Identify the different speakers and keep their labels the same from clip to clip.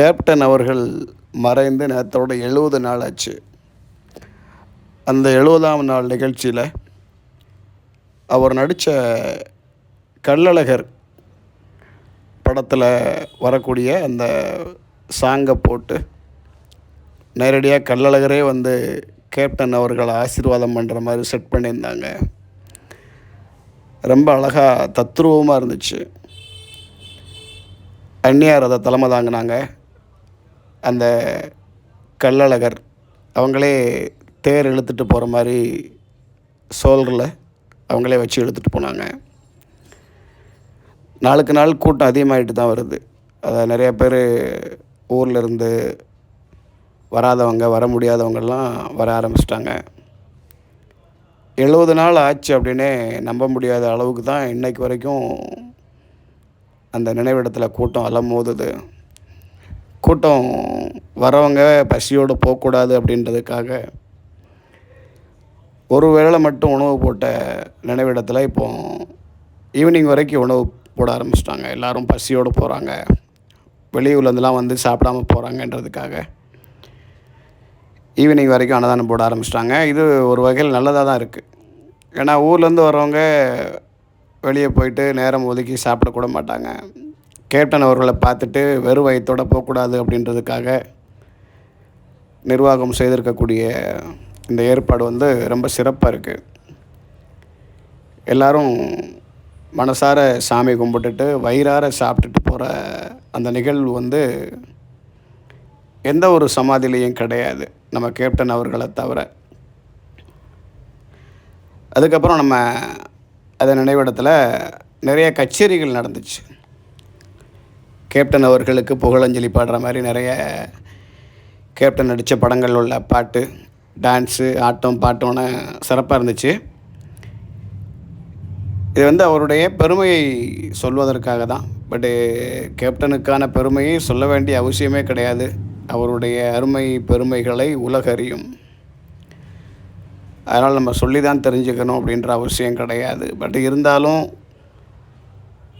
Speaker 1: Captain அவர்கள் மறைந்து நேரத்தோட எழுபது நாள் ஆச்சு. அந்த எழுபதாம் நாள் நிகழ்ச்சியில் அவர் நடித்த கள்ளழகர் படத்தில் வரக்கூடிய அந்த சாங்கை போட்டு நேரடியாக கள்ளழகரே வந்து கேப்டன் அவர்களை ஆசீர்வாதம் பண்ணுற மாதிரி செட் பண்ணியிருந்தாங்க. ரொம்ப அழகாக தத்ரூபமாக இருந்துச்சு. அந்நியார் அதை தலைமை தாங்கினாங்க. அந்த கள்ளழகர் அவங்களே தேர் இழுத்துட்டு போகிற மாதிரி சோல்ரில் அவங்களே வச்சு இழுத்துட்டு போனாங்க. நாளுக்கு நாள் கூட்டம் அதிகமாகிட்டு தான் வருது. அதை நிறைய பேர் ஊரில் இருந்து வராதவங்க வர முடியாதவங்கெல்லாம் வர ஆரம்பிச்சிட்டாங்க. எழுபது நாள் ஆச்சு அப்படின்னே நம்ப முடியாத அளவுக்கு தான் இன்னைக்கு வரைக்கும் அந்த நினைவிடத்தில் கூட்டம் அலமோதுது. கூட்டம் வரவங்க பசியோடு போகக்கூடாது அப்படின்றதுக்காக ஒரு வேளை மட்டும் உணவு போட்ட நினைவிடத்தில் இப்போ ஈவினிங் வரைக்கும் உணவு போட ஆரம்பிச்சிட்டாங்க. எல்லோரும் பசியோடு போகிறாங்க வெளியூர்லேருந்துலாம் வந்து சாப்பிடாம போகிறாங்கன்றதுக்காக ஈவினிங் வரைக்கும் அன்னதானம் போட ஆரம்பிச்சிட்டாங்க. இது ஒரு வகையில் நல்லதாக தான் இருக்குது ஏன்னா ஊர்லேருந்து வரவங்க வெளியே போயிட்டு நேரம் ஒதுக்கி சாப்பிடக்கூட மாட்டாங்க. கேப்டன் அவர்களை பார்த்துட்டு வெறும் வயத்தோடு போகக்கூடாது அப்படின்றதுக்காக நிர்வாகம் செய்திருக்கக்கூடிய இந்த ஏற்பாடு வந்து ரொம்ப சிறப்பாக இருக்குது எல்லோரும் மனசார சாமி கும்பிட்டுட்டு வயிறார சாப்பிட்டுட்டு போகிற அந்த நிகழ்வு வந்து எந்த ஒரு சமாதிலையும் கிடையாது நம்ம கேப்டன் அவர்களை தவிர. அதுக்கப்புறம் நம்ம அதை நினைவிடத்தில் நிறைய கச்சேரிகள் நடந்துச்சு. கேப்டன் அவர்களுக்கு புகழஞ்சலி பாடுற மாதிரி நிறைய கேப்டன் நடித்த படங்கள் உள்ள பாட்டு டான்ஸு ஆட்டம் பாட்டோன்னு சிறப்பாக இருந்துச்சு. இது வந்து அவருடைய பெருமையை சொல்வதற்காக தான். பட்டு கேப்டனுக்கான பெருமையை சொல்ல வேண்டிய அவசியமே கிடையாது. அவருடைய அருமை பெருமைகளை உலகறியும். அதனால் நம்ம சொல்லி தான் தெரிஞ்சுக்கணும் அப்படின்ற அவசியம் கிடையாது. பட் இருந்தாலும்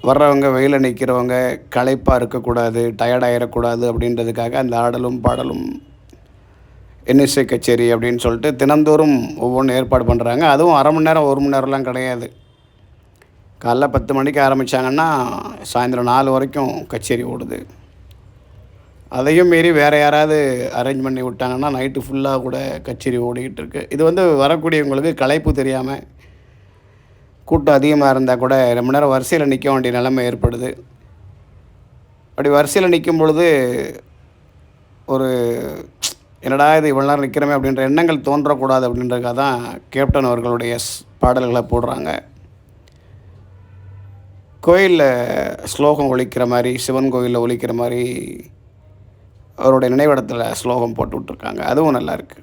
Speaker 1: வர்றவங்க வெயிலில் நிற்கிறவங்க களைப்பாக இருக்கக்கூடாது டயர்டாயிடக்கூடாது அப்படின்றதுக்காக அந்த ஆடலும் பாடலும் இன்னிசை கச்சேரி அப்படின்னு சொல்லிட்டு தினந்தோறும் ஒவ்வொன்றும் ஏற்பாடு பண்ணுறாங்க அதுவும் அரை மணி நேரம் ஒரு மணி நேரம்லாம் கிடையாது. காலைல பத்து மணிக்கு ஆரம்பித்தாங்கன்னா சாயந்தரம் நாலு வரைக்கும் கச்சேரி ஓடுது. அதையும் மீறி வேறு யாராவது அரேஞ்ச் பண்ணி விட்டாங்கன்னா நைட்டு ஃபுல்லாக கூட கச்சேரி ஓடிக்கிட்டு இருக்கு. இது வந்து வரக்கூடியவங்களுக்கு களைப்பு தெரியாமல் கூட்டம் அதிகமாக இருந்தால் கூட ரொம்ப நேரம் வரிசையில் நிற்க வேண்டிய நிலைமை ஏற்படுது. அப்படி வரிசையில் நிற்கும் பொழுது ஒரு என்னடா இது இவ்வளோ நேரம் நிற்கிறோமே அப்படின்ற எண்ணங்கள் தோன்றக்கூடாது அப்படின்றதுக்காக தான் கேப்டன் அவர்களுடைய பாடல்களை போடுறாங்க. கோயிலில் ஸ்லோகம் ஒழிக்கிற மாதிரி சிவன் கோயிலில் ஒழிக்கிற மாதிரி அவருடைய நினைவிடத்தில் ஸ்லோகம் போட்டு விட்ருக்காங்க அதுவும் நல்லாயிருக்கு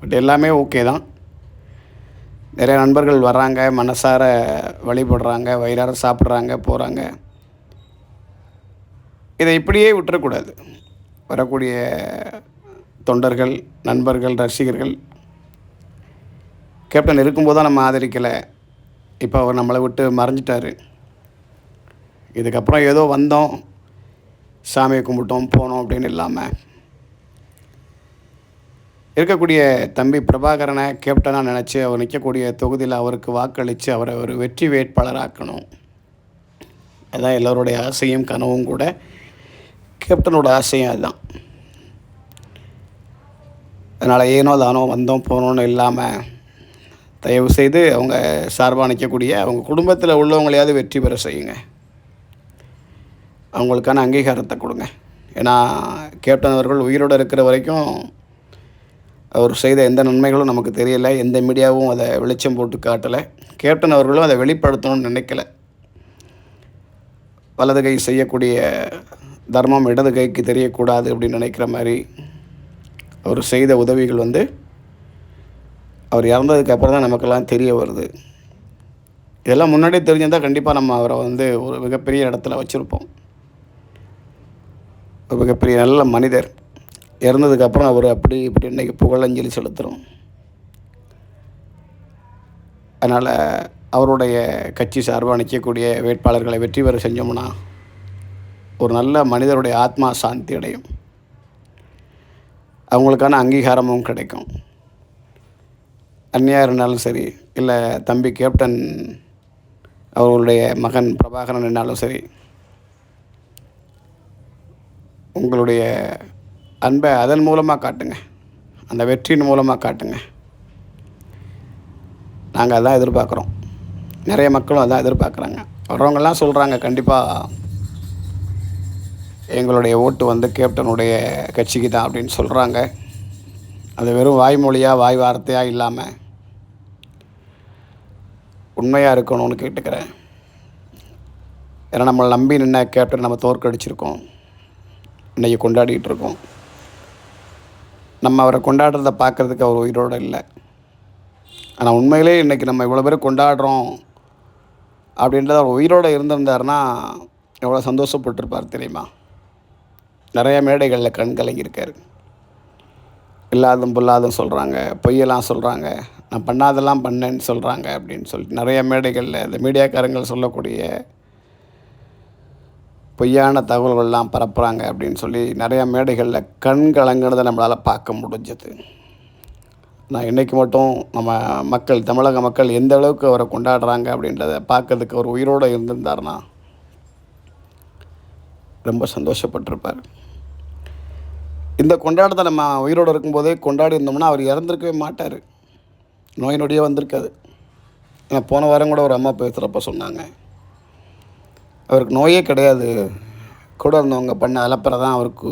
Speaker 1: பட் எல்லாமே ஓகே தான். நிறைய நண்பர்கள் வர்றாங்க மனசார வழிபடுறாங்க வயிறார சாப்பிட்றாங்க போகிறாங்க இதை இப்படியே விட்டுறக்கூடாது. வரக்கூடிய தொண்டர்கள் நண்பர்கள் ரசிகர்கள் கேப்டன் இருக்கும்போது தான் நம்ம ஆதரிக்கலை. இப்போ அவர் நம்மளை விட்டு மறைஞ்சிட்டார். இதுக்கப்புறம் ஏதோ வந்தோம் சாமியை கும்பிட்டோம் போனோம் அப்படின்னு இல்லாமல் இருக்கக்கூடிய தம்பி பிரபாகரனை கேப்டனாக நினச்சி அவர் நிற்கக்கூடிய தொகுதியில் அவருக்கு வாக்களித்து அவரை ஒரு வெற்றி வேட்பாளராக்கணும். அதுதான் எல்லோருடைய ஆசையும் கனவும் கூட. கேப்டனோட ஆசையும் அதுதான். அதனால் ஏனோ தானோ வந்தோம் போனோன்னு இல்லாமல் தயவு செய்து அவங்க சார்பாக நிற்கக்கூடிய அவங்க குடும்பத்தில் உள்ளவங்களையாவது வெற்றி பெற செய்யுங்க. அவங்களுக்கான அங்கீகாரத்தை கொடுங்க. ஏன்னா கேப்டன் அவர்கள் உயிரோடு இருக்கிற வரைக்கும் அவர் செய்த எந்த நன்மைகளும் நமக்கு தெரியலை எந்த மீடியாவும் அதை வெளிச்சம் போட்டு காட்டலை. கேப்டன் அவர்களும் அதை வெளிப்படுத்தணும்னு நினைக்கல. வலது கை செய்யக்கூடிய தர்மம் இடது கைக்கு தெரியக்கூடாது அப்படின்னு நினைக்கிற மாதிரி அவர் செய்த உதவிகள் வந்து அவர் இறந்ததுக்கு அப்புறம் தான் நமக்கெல்லாம் தெரிய வருது. இதெல்லாம் முன்னாடியே தெரிஞ்சிருந்தால் கண்டிப்பாக நம்ம அவரை வந்து ஒரு மிகப்பெரிய இடத்துல வச்சுருப்போம். ஒரு மிகப்பெரிய நல்ல மனிதர். இறந்ததுக்கப்புறம் அவர் அப்படி இப்படி இன்றைக்கி புகழஞ்சலி செலுத்துகிறோம் அதனால் அவருடைய கட்சி சார்பாக நிற்கக்கூடிய வேட்பாளர்களை வெற்றி பெற செஞ்சோம்னா ஒரு நல்ல மனிதருடைய ஆத்மா சாந்தி அடையும். அவங்களுக்கான அங்கீகாரமும் கிடைக்கும். அந்நியாக இருந்தாலும் சரி இல்லை தம்பி கேப்டன் அவர்களுடைய மகன் பிரபாகரன் என்னாலும் சரி உங்களுடைய அன்பை அதன் மூலமாக காட்டுங்க. அந்த வெற்றியின் மூலமாக காட்டுங்க. நாங்கள் அதான் எதிர்பார்க்குறோம். நிறைய மக்களும் அதான் எதிர்பார்க்குறாங்க. வர்றவங்கெல்லாம் சொல்கிறாங்க கண்டிப்பாக எங்களுடைய ஓட்டு வந்து கேப்டனுடைய கட்சிக்கு தான் அப்படின்னு சொல்கிறாங்க அது வெறும் வாய்மொழியாக வாய் வார்த்தையாக இல்லாமல் உண்மையாக இருக்கணும்னு கேட்டுக்கிறேன். ஏன்னா நம்மளை நம்பி நின்ன கேப்டன் நம்ம தோற்கடிச்சிருக்கோம். இன்றைக்கி கொண்டாடிட்டு இருக்கோம். நம்ம அவரை கொண்டாடுறத பார்க்குறதுக்கு அவர் உயிரோடு இல்லை. ஆனால் உண்மையிலே இன்றைக்கி நம்ம இவ்வளோ பேர் கொண்டாடுறோம் அப்படின்றத அவர் உயிரோடு இருந்திருந்தாருன்னா எவ்வளோ சந்தோஷப்பட்டிருப்பார் தெரியுமா? நிறைய மேடைகளில் கண் கலங்கியிருக்காரு இல்லாதும் பொல்லாதும் சொல்கிறாங்க பொய்யெல்லாம் சொல்கிறாங்க நான் பண்ணாதெல்லாம் பண்ணேன்னு சொல்கிறாங்க அப்படின்னு சொல்லிட்டு நிறைய மேடைகளில் இந்த மீடியாக்காரங்கள் சொல்லக்கூடிய பொய்யான தகவல்கள்லாம் பரப்புகிறாங்க அப்படின்னு சொல்லி நிறையா மேடைகளில் கண் கலங்கிறத நம்மளால் பார்க்க முடிஞ்சது. நான் இன்றைக்கி மட்டும் நம்ம மக்கள் தமிழக மக்கள் எந்த அளவுக்கு அவரை கொண்டாடுறாங்க அப்படின்றத பார்க்கறதுக்கு அவர் உயிரோடு இருந்திருந்தாருன்னா ரொம்ப சந்தோஷப்பட்டிருப்பார். இந்த கொண்டாடத்தை நம்ம உயிரோடு இருக்கும்போதே கொண்டாடி இருந்தோம்னா அவர் இறந்துருக்கவே மாட்டார். நோய் நொடியே வந்திருக்காது. ஏன்னா போன வாரம் கூட ஒரு அம்மா பேசுகிறப்ப சொன்னாங்க. அவருக்கு நோயே கிடையாது. கூட இருந்தவங்க பண்ண அலப்பறை தான் அவருக்கு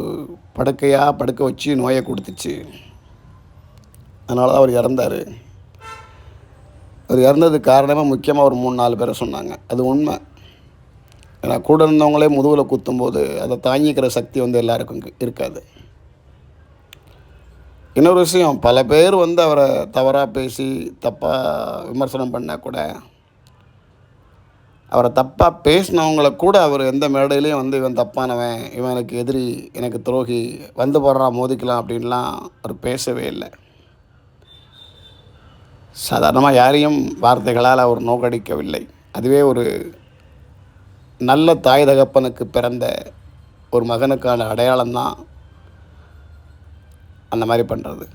Speaker 1: படுக்கையாக படுக்க வச்சு நோயை கொடுத்துச்சு. அதனால தான் அவர் இறந்தார். அவர் இறந்ததுக்கு காரணமாக முக்கியமாக ஒரு மூணு நாலு பேரை சொன்னாங்க. அது உண்மை. ஏன்னா கூட இருந்தவங்களே முதுகில் குத்தும்போது அதை தாங்கிக்கிற சக்தி வந்து எல்லாருக்கும் இருக்காது. இன்னொரு விஷயம் பல பேர் வந்து அவரை தவறாக பேசி தப்பாக விமர்சனம் பண்ணால் கூட அவரை தப்பாக பேசினவங்கள கூட அவர் எந்த மேடையிலையும் வந்து இவன் தப்பானவன் இவன் எனக்கு எதிரி எனக்கு துரோகி வந்து போடுறான் மோதிக்கலாம் அப்படின்லாம் அவர் பேசவே இல்லை. சாதாரணமாக யாரையும் வார்த்தைகளால் அவர் நோக்கடிக்கவில்லை. அதுவே ஒரு நல்ல தாய் தகப்பனுக்கு பிறந்த ஒரு மகனுக்கான அடையாளம்தான் அந்த மாதிரி பண்ணுறது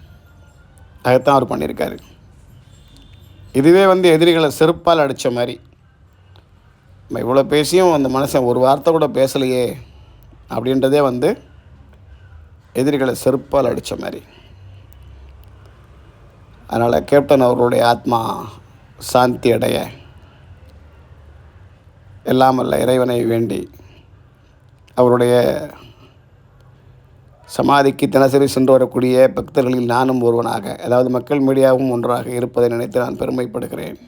Speaker 1: அதைத்தான் அவர் பண்ணியிருக்காரு. இதுவே வந்து எதிரிகளை செருப்பால் அடித்த மாதிரி. நம்ம இவ்வளோ பேசியும் அந்த மனுஷன் ஒரு வார்த்தை கூட பேசலையே அப்படின்றதே வந்து எதிரிகளை செருப்பால் அடித்த மாதிரி. அதனால் கேப்டன் அவர்களுடைய ஆத்மா சாந்தி அடைய எல்லாம் அல்ல இறைவனை வேண்டி அவருடைய சமாதிக்கு தினசரி சென்று வரக்கூடிய பக்தர்களில் நானும் ஒருவனாக அதாவது மக்கள் மீடியாவும் ஒன்றாக இருப்பதை நினைத்து நான் பெருமைப்படுகிறேன்.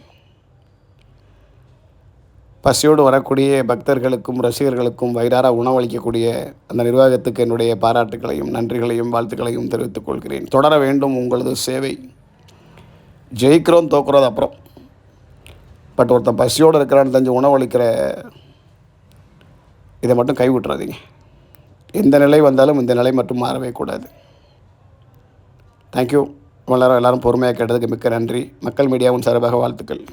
Speaker 1: பசியோடு வரக்கூடிய பக்தர்களுக்கும் ரசிகர்களுக்கும் வயிறார உணவளிக்கக்கூடிய அந்த நிர்வாகத்துக்கு என்னுடைய பாராட்டுகளையும் நன்றிகளையும் வாழ்த்துக்களையும் தெரிவித்துக் கொள்கிறேன். தொடர வேண்டும் உங்களது சேவை. ஜெயிக்கிறோம் தோக்குறது அப்புறம் பட் ஒருத்தன் பசியோடு இருக்கிறான்னு தெரிஞ்சு உணவளிக்கிற இதை மட்டும் கைவிட்டுறாதீங்க. எந்த நிலை வந்தாலும் இந்த நிலை மட்டும் மாறவே கூடாது. தேங்க்யூ எல்லாரும் எல்லாரும் பொறுமையாக கேட்டதுக்கு மிக்க நன்றி. மக்கள் மீடியாவின் சார்பாக வாழ்த்துக்கள்.